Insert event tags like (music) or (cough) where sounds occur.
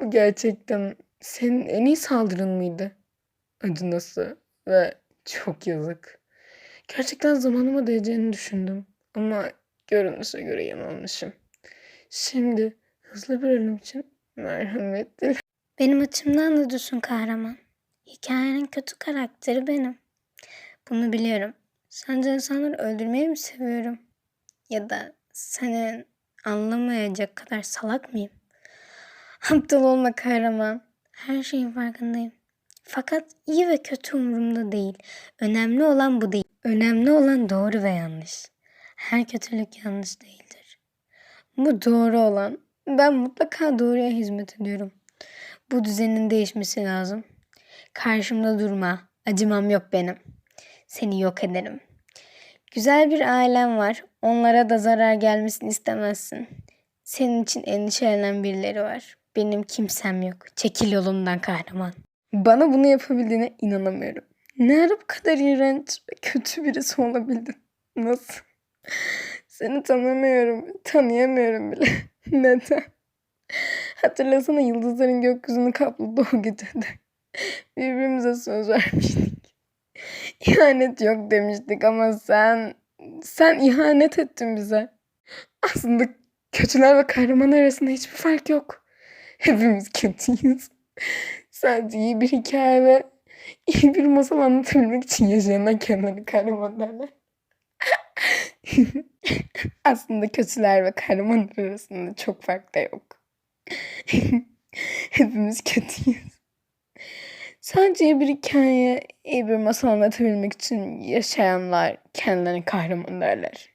Bu (laughs) gerçekten senin en iyi saldırın mıydı? Acınası ve çok yazık. Gerçekten zamanıma değeceğini düşündüm ama görünüşe göre yanılmışım. Şimdi hızlı bir ölüm için merhamet dile. Benim açımdan da düşün kahraman. Hikayenin kötü karakteri benim. Bunu biliyorum. Sence insanları öldürmeyi mi seviyorum? Ya da senin anlamayacak kadar salak mıyım? Aptal olma kahraman. Her şeyin farkındayım. Fakat iyi ve kötü umurumda değil. Önemli olan bu değil. Önemli olan doğru ve yanlış. Her kötülük yanlış değildir. Bu doğru olan. Ben mutlaka doğruya hizmet ediyorum. Bu düzenin değişmesi lazım. Karşımda durma. Acımam yok benim. Seni yok ederim. Güzel bir ailem var. Onlara da zarar gelmesini istemezsin. Senin için endişelenen birileri var. Benim kimsem yok. Çekil yolumdan kahraman. Bana bunu yapabildiğine inanamıyorum. Ne ara bu kadar iğrenç ve kötü birisi olabildin? Nasıl? Seni tanımıyorum, tanıyamıyorum bile. (laughs) Neden? Hatırlasana yıldızların gökyüzünü kapladığı o gecede. Birbirimize söz vermiştik. İhanet yok demiştik ama sen... Sen ihanet ettin bize. Aslında kötüler ve kahraman arasında hiçbir fark yok. Hepimiz kötüyüz. Sadece iyi bir hikaye ve iyi bir masal anlatabilmek için yaşayanlar kendilerini kahraman. (laughs) Aslında kötüler ve kahramanlar arasında çok fark da yok. (laughs) Hepimiz kötüyüz. Sadece iyi bir hikaye, iyi bir masal anlatabilmek için yaşayanlar kendilerine kahraman derler.